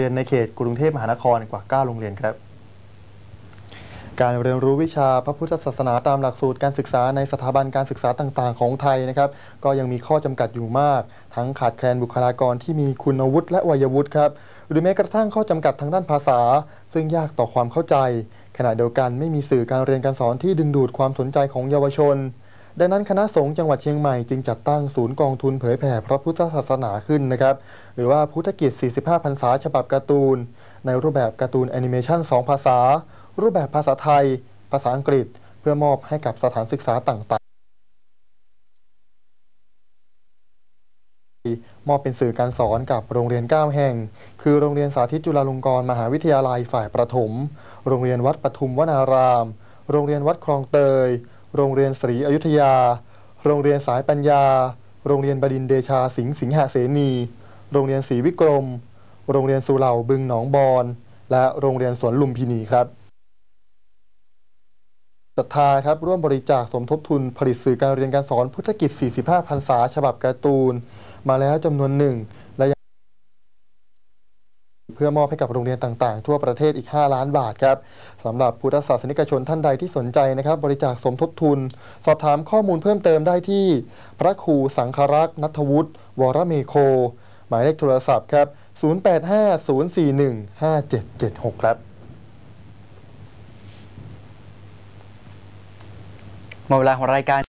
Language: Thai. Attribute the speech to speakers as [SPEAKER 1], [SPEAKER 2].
[SPEAKER 1] เรียนในเขตกรุงเทพมหานครกว่า 9 โรงเรียนครับ การเรียนรู้วิชาพระพุทธศาสนาตามหลักสูตรการศึกษาในสถาบันการศึกษาต่างๆ ของไทยนะครับ ก็ยังมีข้อจำกัดอยู่มาก ทั้งขาดแคลนบุคลากรที่มีคุณวุฒิและวัยวุฒิครับหรือแม้กระทั่งข้อจำกัดทางด้านภาษา ซึ่งยากต่อความเข้าใจ ขณะเดียวกันไม่มีสื่อการเรียนการสอนที่ดึงดูดความสนใจของเยาวชน ดังนั้นคณะสงฆ์จังหวัดเชียงใหม่จึงจัดตั้งศูนย์กองทุนเผยแผ่พระพุทธศาสนาขึ้นนะครับ หรือว่าพุทธกิจ 45พรรษาฉบับการ์ตูน ในรูปแบบการ์ตูนแอนิเมชัน2 ภาษา รูปแบบภาษาไทย ภาษาอังกฤษ เพื่อมอบให้กับสถานศึกษาต่างๆ มอบเป็นสื่อการสอนกับโรงเรียน 9 แห่ง คือโรงเรียนสาธิตจุฬาลงกรณ์มหาวิทยาลัยฝ่ายประถม โรงเรียนวัดปทุมวนาราม โรงเรียนวัดคลองเตย โรงเรียนศรีอยุธยา โรงเรียนสายปัญญา โรงเรียนบดินเดชาสิงห์สิงหเสนี โรงเรียนศรีวิกรม โรงเรียนสุเหร่าบึงหนองบอนและโรงเรียนสวนลุมพินีครับศรัทธาครับร่วมบริจาคสมทบทุนผลิตสื่อการเรียนการสอนพุทธกิจ 45พรรษาฉบับการ์ตูน มาแล้วจำนวนหนึ่ง พื่อมอบให้กับโรงเรียนต่างๆ ทั่วประเทศอีก 5 ล้านบาทครับสำหรับพุทธศาสนิกชนท่านใดที่สนใจนะครับ บริจาคสมทบทุน สอบถามข้อมูลเพิ่มเติมได้ที่ พระครูสังครักษ์นัทวุฒิวรเมโค หมายเลขโทรศัพท์ครับ 0850415776 ครับ
[SPEAKER 2] หมดเวลาของรายการ